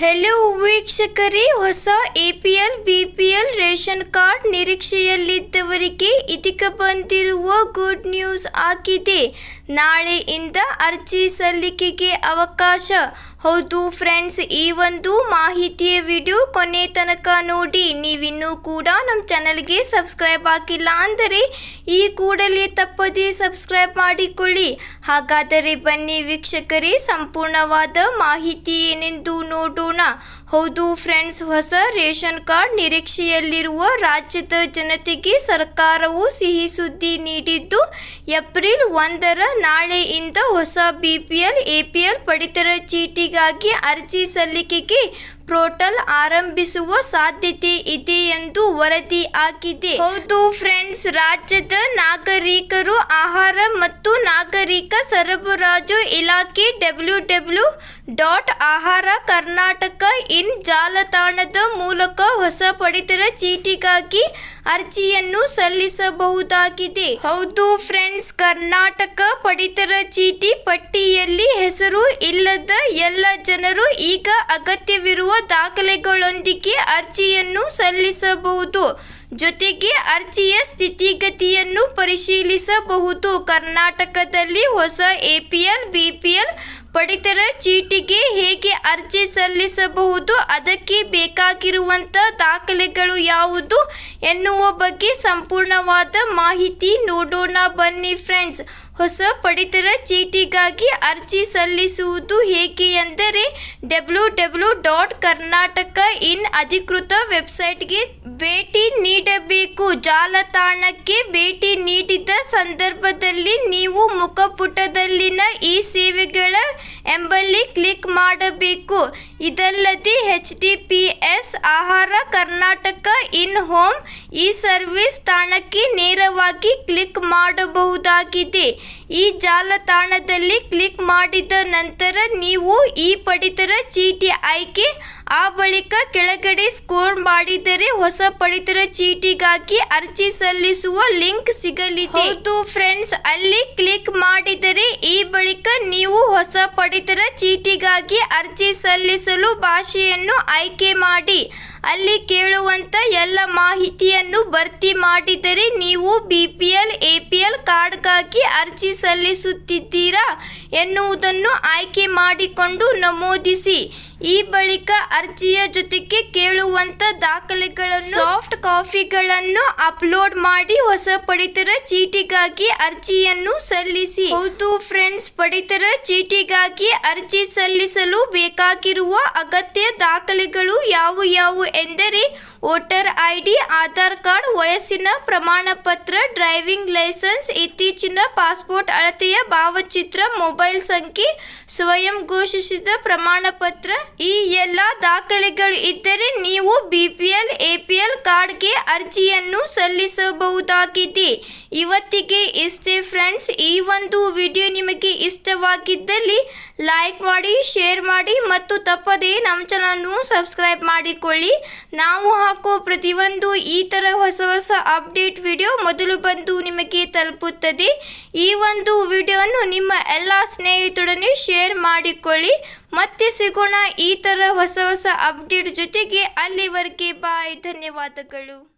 Hello ವೀಕ್ಷಕರೇ, ಹೊಸ A P L B P L ration card ನಿರೀಕ್ಷೆಯಲ್ಲಿದ್ದವರಿಗೆ ಇದೀಗ ಬಂದಿರುವ ಗುಡ್ ನ್ಯೂಸ್ ಆಗಿದೆ. ನಾಳೆಯಿಂದ ಅರ್ಜಿ ಸಲ್ಲಿಕೆಗೆ ಅವಕಾಶ. ಹೌದು ಫ್ರೆಂಡ್ಸ್, ಈ ಒಂದು ಮಾಹಿತಿಯ ವಿಡಿಯೋ ಕೊನೆ ತನಕ ನೋಡಿ. ನೀವಿನ್ನೂ ಕೂಡ ನಮ್ಮ ಚಾನಲ್ಗೆ ಸಬ್ಸ್ಕ್ರೈಬ್ ಆಗಿಲ್ಲ ಅಂದರೆ ಈ ಕೂಡಲೇ ತಪ್ಪದೇ ಸಬ್ಸ್ಕ್ರೈಬ್ ಮಾಡಿಕೊಳ್ಳಿ. ಹಾಗಾದರೆ ಬನ್ನಿ ವೀಕ್ಷಕರೇ, ಸಂಪೂರ್ಣವಾದ ಮಾಹಿತಿ ಏನೆಂದು ನೋಡೋಣ. ಹೌದು ಫ್ರೆಂಡ್ಸ್ ಹೊಸ ರೇಷನ್ ಕಾರ್ಡ್ ನಿರೀಕ್ಷೆಯಲ್ಲಿರುವ ರಾಜ್ಯದ ಜನತೆಗೆ ಸರ್ಕಾರವು ಸಿಹಿ ಸುದ್ದಿ ನೀಡಿದ್ದು, ಏಪ್ರಿಲ್ ಒಂದರ ನಾಳೆಯಿಂದ ಹೊಸ ಬಿಪಿಎಲ್, ಎಪಿಎಲ್ ಪಡಿತರ ಚೀಟಿಗಾಗಿ ಅರ್ಜಿ ಸಲ್ಲಿಕೆಗೆ ಪೋರ್ಟಲ್ ಆರಂಭಿಸುವ ಸಾಧ್ಯತೆ ಇದೆ ಎಂದು ವರದಿ ಆಗಿದೆ ಹೌದು ಫ್ರೆಂಡ್ಸ್, ರಾಜ್ಯದ ನಾಗರಿಕರು ಆಹಾರ ಮತ್ತು ನಾಗರಿಕ ಸರಬರಾಜು ಇಲಾಖೆ ಡಬ್ಲ್ಯೂ ಡಬ್ಲ್ಯೂ ಡಾಟ್ ಆಹಾರ ಕರ್ನಾಟಕ ಇನ್ ಜಾಲತಾಣದ ಮೂಲಕ ಹೊಸ ಪಡಿತರ ಚೀಟಿಗಾಗಿ ಅರ್ಜಿಯನ್ನು ಸಲ್ಲಿಸಬಹುದಾಗಿದೆ. ಹೌದು ಫ್ರೆಂಡ್ಸ್, ಕರ್ನಾಟಕ ಪಡಿತರ ಚೀಟಿ ಪಟ್ಟಿಯಲ್ಲಿ ಹೆಸರು ಇಲ್ಲದ ಎಲ್ಲ ಜನರು ಈಗ ಅಗತ್ಯವಿರುವ ದಾಖಲೆಗಳೊಂದಿಗೆ ಅರ್ಜಿಯನ್ನು ಸಲ್ಲಿಸಬಹುದು. ಜೊತೆಗೆ ಅರ್ಜಿಯ ಸ್ಥಿತಿಗತಿಯನ್ನು ಪರಿಶೀಲಿಸಬಹುದು. ಕರ್ನಾಟಕದಲ್ಲಿ ಹೊಸ ಎಪಿಎಲ್ ಬಿಪಿಎಲ್ ಪಡಿತರ ಚೀಟಿಗೆ ಹೇಗೆ ಅರ್ಜಿ ಸಲ್ಲಿಸಬಹುದು, ಅದಕ್ಕೆ ಬೇಕಾಗಿರುವಂಥ ದಾಖಲೆಗಳು ಯಾವುದು ಎನ್ನುವ ಬಗ್ಗೆ ಸಂಪೂರ್ಣವಾದ ಮಾಹಿತಿ ನೋಡೋಣ ಬನ್ನಿ ಫ್ರೆಂಡ್ಸ್ ಹೊಸ ಪಡಿತರ ಚೀಟಿಗಾಗಿ ಅರ್ಜಿ ಸಲ್ಲಿಸುವುದು ಹೇಗೆ ಎಂದರೆ W W dot Karnataka in ಅಧಿಕೃತ ವೆಬ್ಸೈಟ್ಗೆ ಭೇಟಿ ನೀಡಬೇಕು. ಜಾಲತಾಣಕ್ಕೆ ಭೇಟಿ ನೀಡಿದ ಸಂದರ್ಭದಲ್ಲಿ ನೀವು ಮುಖಪುಟದಲ್ಲಿನ ಈ ಸೇವೆಗಳ ಎಂಬಲ್ಲಿ ಕ್ಲಿಕ್ ಮಾಡಬೇಕು. ಇದಲ್ಲದೆ H D P S Ahara Karnataka in home e service ತಾಣಕ್ಕೆ ನೇರವಾಗಿ ಕ್ಲಿಕ್ ಮಾಡಬಹುದಾಗಿದೆ. ಈ ಜಾಲತಾಣದಲ್ಲಿ ಕ್ಲಿಕ್ ಮಾಡಿದ ನಂತರ ನೀವು ಈ ಪಡಿತರ ಚೀಟಿ ಆಯ್ಕೆ ಆ ಬಳಿಕ ಕೆಳಗಡೆ ಸ್ಕೋರ್ ಮಾಡಿದರೆ ಹೊಸ ಪಡಿತರ ಚೀಟಿಗಾಗಿ ಅರ್ಜಿ ಸಲ್ಲಿಸುವ ಲಿಂಕ್ ಸಿಗಲಿದೆ. ಹೌದು ಫ್ರೆಂಡ್ಸ್, ಅಲ್ಲಿ ಕ್ಲಿಕ್ ಮಾಡಿದರೆ ಈ ಬಳಿಕ ನೀವು ಹೊಸ ಪಡಿತರ ಚೀಟಿಗಾಗಿ ಅರ್ಜಿ ಸಲ್ಲಿಸಲು ಭಾಷೆಯನ್ನು ಆಯ್ಕೆ ಮಾಡಿ. ಅಲ್ಲಿ ಕೇಳುವಂತ ಎಲ್ಲ ಮಾಹಿತಿಯನ್ನು ಭರ್ತಿ ಮಾಡಿದರೆ ನೀವು B P L, A P L ಕಾರ್ಡ್ಗಾಗಿ ಅರ್ಜಿ ಸಲ್ಲಿಸುತ್ತಿದ್ದೀರಾ ಎನ್ನುವುದನ್ನು ಆಯ್ಕೆ ಮಾಡಿಕೊಂಡು ನಮೂದಿಸಿ. ಈ ಬಳಿಕ ಅರ್ಜಿಯ ಜೊತೆಗೆ ಕೇಳುವಂತ ದಾಖಲೆಗಳನ್ನು ಸಾಫ್ಟ್ ಕಾಪಿಗಳನ್ನು ಅಪ್ಲೋಡ್ ಮಾಡಿ ಹೊಸ ಪಡಿತರ ಚೀಟಿಗಾಗಿ ಅರ್ಜಿಯನ್ನು ಸಲ್ಲಿಸಿ. ಹೌದು ಫ್ರೆಂಡ್ಸ್ ಪಡಿತರ ಚೀಟಿಗಾಗಿ ಅರ್ಜಿ ಸಲ್ಲಿಸಲು ಬೇಕಾಗಿರುವ ಅಗತ್ಯ ದಾಖಲೆಗಳು ಯಾವು ಎಂದರೆ voter I D Aadhaar card, ವಯಸ್ಸಿನ ಪ್ರಮಾಣ ಪತ್ರ ಡ್ರೈವಿಂಗ್ ಲೈಸೆನ್ಸ್, ಇತ್ತೀಚಿನ ಪಾಸ್ಪೋರ್ಟ್ ಅಳತೆಯ ಭಾವಚಿತ್ರ, ಮೊಬೈಲ್ ಸಂಖ್ಯೆ, ಸ್ವಯಂ ಘೋಷಿಸಿದ ಪ್ರಮಾಣ ಪತ್ರ ಈ ಎಲ್ಲ ದಾಖಲೆಗಳು ಇದ್ದರೆ ನೀವು B P L A P L ಕಾರ್ಡ್ಗೆ ಅರ್ಜಿಯನ್ನು ಸಲ್ಲಿಸಬಹುದಾಗಿದೆ. ಇವತ್ತಿಗೆ ಇಷ್ಟೇ ಫ್ರೆಂಡ್ಸ್ ಈ ಒಂದು ವಿಡಿಯೋ ನಿಮಗೆ ಇಷ್ಟವಾಗಿದ್ದಲ್ಲಿ ಲೈಕ್ ಮಾಡಿ ಶೇರ್ ಮಾಡಿ ಮತ್ತು ತಪ್ಪದೇ ನಮ್ಮ ಚಾನಲ್ನು ಸಬ್ಸ್ಕ್ರೈಬ್ ಮಾಡಿಕೊಳ್ಳಿ. ನಾವು ಹಾಕೋ ಪ್ರತಿಯೊಂದು ಈ ಥರ ಹೊಸ ಹೊಸ ಅಪ್ಡೇಟ್ ವಿಡಿಯೋ ಮೊದಲು ಬಂದು ನಿಮಗೆ ತಲುಪುತ್ತದೆ. ಈ ಒಂದು ವಿಡಿಯೋವನ್ನು ನಿಮ್ಮ ಎಲ್ಲ ಸ್ನೇಹಿತರೊಡನೆ ಶೇರ್ ಮಾಡಿಕೊಳ್ಳಿ. ಮತ್ತೆ ಸಿಗೋಣ ಈ ಥರ ಹೊಸ ಹೊಸ ಅಪ್ಡೇಟ್ ಜೊತೆಗೆ ಅಲ್ಲಿವರೆಗೆ ಬಾಯ್ ಧನ್ಯವಾದಗಳು.